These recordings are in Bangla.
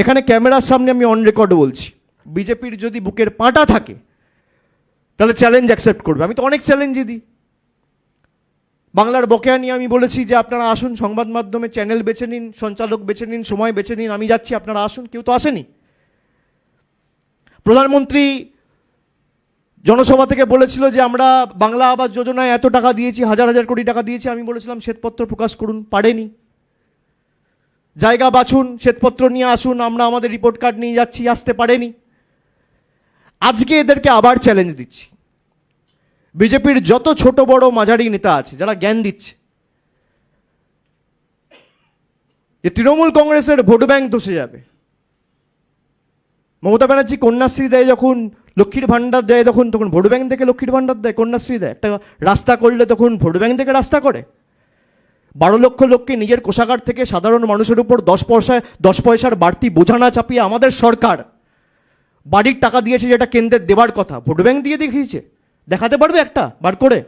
এখানে ক্যামেরার সামনে আমি অন রেকর্ড বলছি। বিজেপির যদি বুকের পাঁটা থাকে, তাহলে চ্যালেঞ্জ অ্যাকসেপ্ট করবে। আমি তো অনেক চ্যালেঞ্জই দিই। বাংলার বকেয়া নিয়ে আমি বলেছি যে আপনারা আসুন, সংবাদ মাধ্যমে চ্যানেল বেছে নিন, সঞ্চালক বেছে নিন, সময় বেছে নিন, আমি যাচ্ছি, আপনারা আসুন, কেউ তো আসেনি। প্রধানমন্ত্রী জনসভা থেকে বলেছিল যে আমরা বাংলা আবাস যোজনায় এত টাকা দিয়েছি, হাজার হাজার কোটি টাকা দিয়েছি, আমি বলেছিলাম, শ্বেতপত্র প্রকাশ করুন, পারেনি। জায়গা বাছুন, শ্বেতপত্র নিয়ে আসুন, আমরা আমাদের রিপোর্ট কার্ড নিয়ে যাচ্ছি, আসতে পারেনি। আজকে এদেরকে আবার চ্যালেঞ্জ দিচ্ছি। বিজেপির যত ছোট বড় মাঝারি নেতা আছে, যারা জ্ঞান দিচ্ছে, যে তৃণমূল কংগ্রেসের ভোট ব্যাংক ধসে যাবে। মমতা ব্যানার্জি কন্যাশ্রী দেয় যখন লক্ষ্মীর ভাণ্ডার দেয়, তখন তখন ভোট ব্যাংক থেকে লক্ষ্মীর ভাণ্ডার দেয়, কন্যাশ্রী দেয়। একটা রাস্তা করলে তখন ভোট ব্যাংক থেকে রাস্তা করে। বারো লক্ষ লোককে নিজের কোষাগার থেকে সাধারণ মানুষের উপর দশ পয়সায় দশ পয়সার বাড়তি বোঝা না চাপিয়ে আমাদের সরকার বাড়ির টাকা দিয়েছে যেটা কেন্দ্রের দেবার কথা। ভোট ব্যাংক দিয়ে দেখিয়েছে। দেখাতে পারবে একটা? বার করে।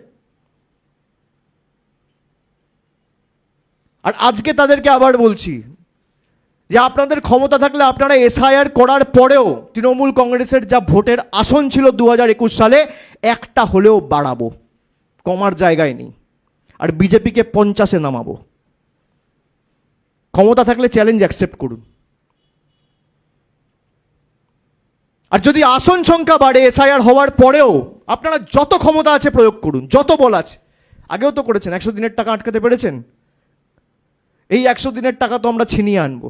আর আজকে তাদেরকে আবার বলছি যে আপনাদের ক্ষমতা থাকলে আপনারা এসআইআর করার পরেও তৃণমূল কংগ্রেসের যা ভোটের আসন ছিল দু হাজার একুশ সালে, একটা হলেও বাড়াবো। কমার জায়গায় নেই। আর বিজেপিকে পঞ্চাশে নামাবো। ক্ষমতা থাকলে চ্যালেঞ্জ অ্যাকসেপ্ট করুন। আর যদি আসন সংখ্যা বাড়ে এসআইআর হওয়ার পরেও আপনারা যত ক্ষমতা আছে প্রয়োগ করুন, যত বল আছে। আগেও তো করেছেন, একশো দিনের টাকা আটকাতে পেরেছেন? এই একশো দিনের টাকা তো আমরা ছিনিয়ে আনব।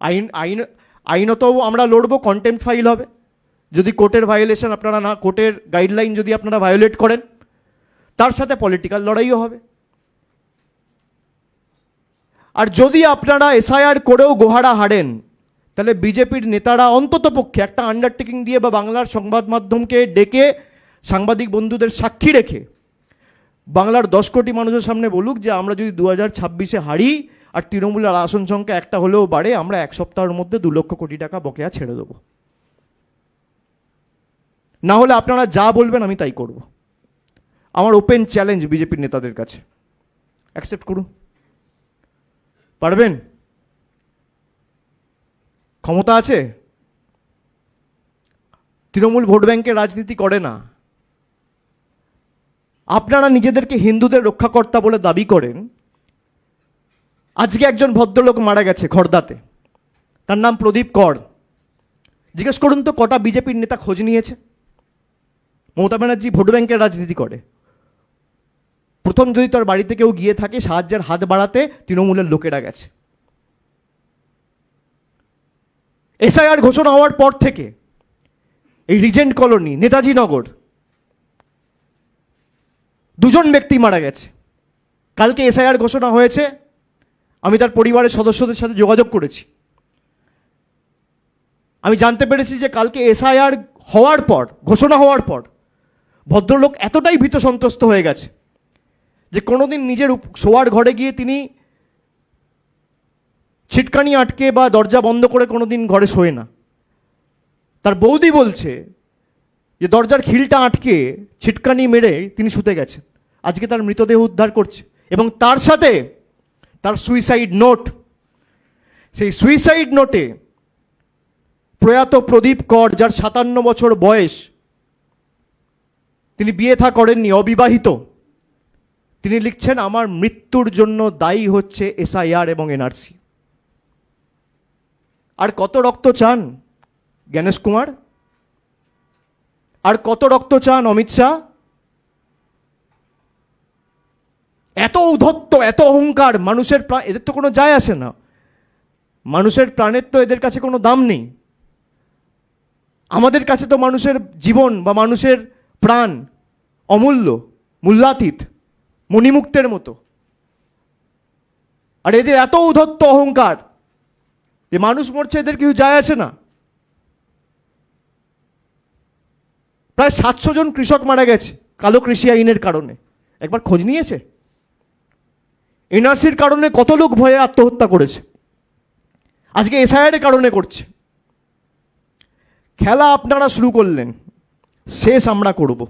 আইন আইন আইনত আমরা লড়বো কন্টেম্প ফাইল হবে। যদি কোর্টের ভায়োলেশন আপনারা না, কোর্টের গাইডলাইন যদি আপনারা ভায়োলেট করেন, তার সাথে পলিটিক্যাল লড়াইও হবে। আর যদি আপনারা এসআইআর করেও গোহারা হারেন, তাহলে বিজেপির নেতারা অন্তত পক্ষে একটা আন্ডারটেকিং দিয়ে বা বাংলার সংবাদ মাধ্যমকে ডেকে সাংবাদিক বন্ধুদের সাক্ষী রেখে বাংলার দশ কোটি মানুষের সামনে বলুক যে আমরা যদি দু হাজার ছাব্বিশে হারি আর তৃণমূলের আসন সংখ্যা একটা হলেও বাড়ে, আমরা এক সপ্তাহের মধ্যে দু লক্ষ কোটি টাকা বকেয়া ছেড়ে দেবো। না হলে আপনারা যা বলবেন আমি তাই করব। আমার ওপেন চ্যালেঞ্জ বিজেপির নেতাদের কাছে। অ্যাকসেপ্ট করুন। পারবেন? ক্ষমতা আছে? তৃণমূল ভোট ব্যাংকের রাজনীতি করে না। আপনারা নিজেদেরকে হিন্দুদের রক্ষাকর্তা বলে দাবি করেন। আজকে একজন ভদ্রলোক মারা গেছে খর্দাতে। তার নাম প্রদীপ কর। জিজ্ঞেস করুন তো, কটা বিজেপির নেতা খোঁজ নিয়েছে? মমতা ব্যানার্জি ভোট ব্যাংকের রাজনীতি করে। প্রথম যদি তার বাড়িতে কেউ গিয়ে থাকে, সাহায্যের হাত বাড়াতে, তৃণমূলের লোকেরা গেছে। এসআইআর ঘোষণা হওয়ার পর থেকে এই রিজেন্ট কলোনি নেতাজি নগর দুজন ব্যক্তি মারা গেছে। কালকে এসআইআর ঘোষণা হয়েছে, আমি তার পরিবারের সদস্যদের সাথে যোগাযোগ করেছি। আমি জানতে পেরেছি যে কালকে এসআইআর হওয়ার পর, ঘোষণা হওয়ার পর, ভদ্রলোক এতটাই ভীত সন্ত্রস্ত হয়ে গেছে যে কোনোদিন নিজের শোয়ার ঘরে গিয়ে তিনি ছিটকানি আটকে বা দরজা বন্ধ করে কোনোদিন ঘরে শোয় না। তার বৌদি বলছে যে দরজার খিলটা আটকে, ছিটকানি মেরে তিনি শুতে গেছেন। আজকে তার মৃতদেহ উদ্ধার করছে। এবং তার সাথে তার সুইসাইড নোট সেই সুইসাইড নোটে প্রয়াত প্রদীপ কর, যার সাতান্ন বছর বয়স, তিনি বিয়ে থা করেননি, অবিবাহিত। তিনি লিখছেন, আমার মৃত্যুর জন্য দায়ী হচ্ছে এসআইআর এবং এনআরসি। আর কত রক্ত চান জ্ঞানেশ কুমার? আর কত রক্ত চান অমিত শাহ? এত ঔদ্ধত্য এত অহংকার, মানুষের প্রাণ এদের তো কোনো যায় আসে না। মানুষের প্রাণের তো এদের কাছে কোনো দাম নেই। আমাদের কাছে তো মানুষের জীবন বা মানুষের প্রাণ অমূল্য, মূল্যাতীত। মণিমুক্তের মতো। আর এদের এত ঔদ্ধত্য অহংকার যে মানুষ মরছে, এদের কিছু যায় আছে না। প্রায় সাতশো জন কৃষক মারা গেছে কালো কৃষি আইনের কারণে। একবার খোঁজ নিয়েছে? এনআরসির কারণে কত লোক ভয়ে আত্মহত্যা করেছে? আজকে এসআইআর কারণে করছে। খেলা আপনারা শুরু করলেন, শেষ আমরা করব।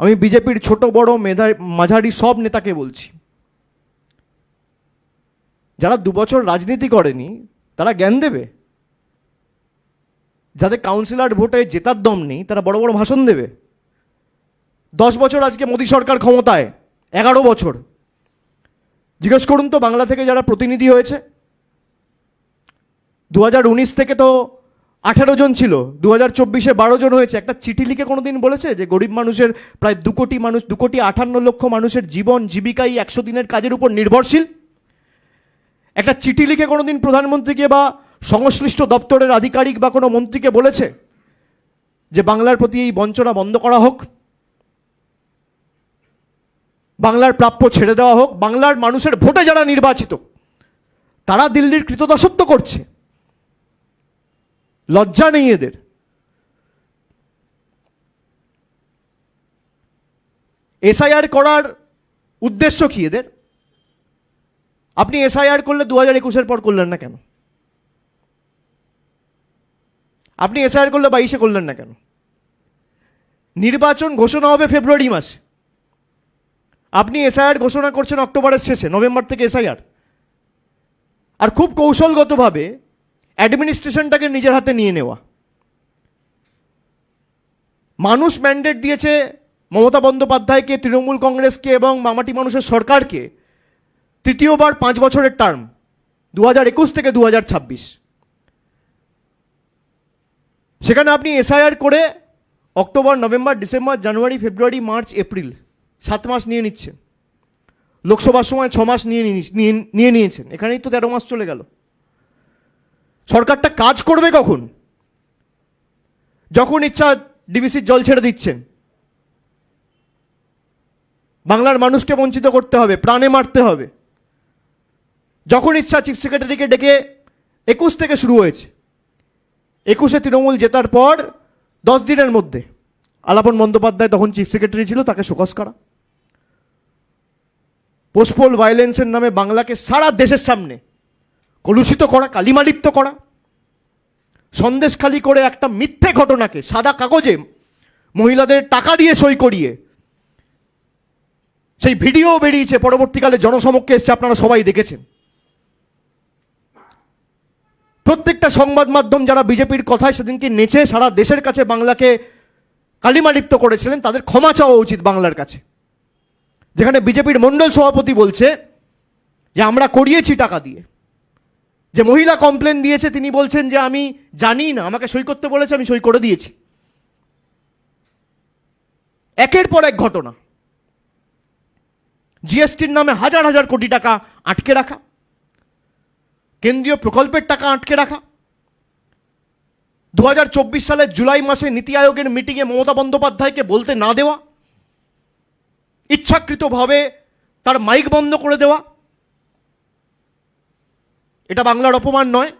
আমি বিজেপির ছোট, বড় মেধা মাঝারি সব নেতাকে বলছি। যারা দুবছর রাজনীতি করেনি, তারা জ্ঞান দেবে। যাদের কাউন্সিলর ভোটে জেতার দম নেই, তারা বড় বড় ভাষণ দেবে। দশ বছর আজকে মোদী সরকার ক্ষমতায়, এগারো বছর। জিজ্ঞেস করুন তো, বাংলা থেকে যারা প্রতিনিধি হয়েছে দু হাজার উনিশ থেকে তো আঠেরো জন ছিল দু হাজার চব্বিশে বারো জন হয়েছে। একটা চিঠি লিখে কোনো দিন বলেছে যে গরিব মানুষের প্রায় দু কোটি মানুষ দু কোটি আটান্ন লক্ষ মানুষের জীবন, জীবিকাই একশো দিনের কাজের উপর নির্ভরশীল? একটা চিঠি লিখে কোনো দিন প্রধানমন্ত্রীকে বা সংশ্লিষ্ট দপ্তরের আধিকারিক বা কোনো মন্ত্রীকে বলেছে যে বাংলার প্রতি এই বঞ্চনা বন্ধ করা হোক? বাংলার প্রাপ্য ছেড়ে দেওয়া হোক? বাংলার মানুষের ভোটে যারা নির্বাচিত, তারা দিল্লির কৃতদাসত্ব করছে। লজ্জা নেই এদের। এসআইআর করার উদ্দেশ্য কি এদের? আপনি এসআইআর করলে দু হাজার একুশের পর করলেন না কেন? আপনি এসআইআর করলে বাইশে করলেন না কেন? নির্বাচন ঘোষণা হবে ফেব্রুয়ারি মাসে। আপনি এসআইআর ঘোষণা করছেন অক্টোবরের শেষে, নভেম্বর থেকে এসআইআর। আর খুব কৌশলগতভাবে অ্যাডমিনিস্ট্রেশনটাকে নিজের হাতে নিয়ে নেওয়া। মানুষ ম্যান্ডেট দিয়েছে মমতা বন্দ্যোপাধ্যায়কে, তৃণমূল কংগ্রেসকে এবং মামাটি মানুষের সরকারকে তৃতীয়বার পাঁচ বছরের টার্ম দু হাজার একুশ থেকে দু হাজার ছাব্বিশ। সেখানে আপনি এসআইআর করে October, November, December, January, February, March, April সাত মাস নিয়ে নিচ্ছেন। লোকসভার সময় ছ মাস নিয়ে নিয়ে নিয়ে নিয়েছেন। এখানেই তো তেরো মাস চলে গেল। সরকারটা কাজ করবে কখন? যখন ইচ্ছা ডিবিসির জল ছেড়ে দিচ্ছেন। বাংলার মানুষকে বঞ্চিত করতে হবে, প্রাণে মারতে হবে। যখন ইচ্ছা চিফ সেক্রেটারিকে ডেকে একুশ থেকে শুরু হয়েছে। একুশে তৃণমূল জেতার পর দশ দিনের মধ্যে আলাপন বন্দ্যোপাধ্যায় তখন চিফ সেক্রেটারি ছিল, তাকে শোকস করা। পোস্টপোল ভায়োলেন্সের নামে বাংলাকে সারা দেশের সামনে কলুষিত করা, কালিমালিপ্ত করা। সন্দেশখালি করে একটা মিথ্যে ঘটনাকে সাদা কাগজে মহিলাদের টাকা দিয়ে সই করিয়ে সেই ভিডিও বেরিয়েছে, পরবর্তীকালে জনসমক্ষে এসছে, আপনারা সবাই দেখেছেন। প্রত্যেকটা সংবাদ মাধ্যম যারা বিজেপির কথায় সেদিনকে নেচে সারা দেশের কাছে বাংলাকে কালিমালিপ্ত করেছিলেন, তাদের ক্ষমা চাওয়া উচিত বাংলার কাছে। যেখানে বিজেপির মণ্ডল সভাপতি বলছে যে, আমরা করিয়েছি টাকা দিয়ে। যে মহিলা কমপ্লেন দিয়েছে, তিনি বলছেন যে আমি জানি না, আমাকে সই করতে বলেছে, আমি সই করে দিয়েছি। একের পর এক ঘটনা। জিএসটির নামে হাজার হাজার কোটি টাকা আটকে রাখা, কেন্দ্রীয় প্রকল্পের টাকা আটকে রাখা, দু হাজার চব্বিশ সালের জুলাই মাসে নীতি আয়োগের মিটিংয়ে মমতা বন্দ্যোপাধ্যায়কে বলতে না দেওয়া, ইচ্ছাকৃতভাবে তার মাইক বন্ধ করে দেওয়া এটা বাংলার অপমান নয়।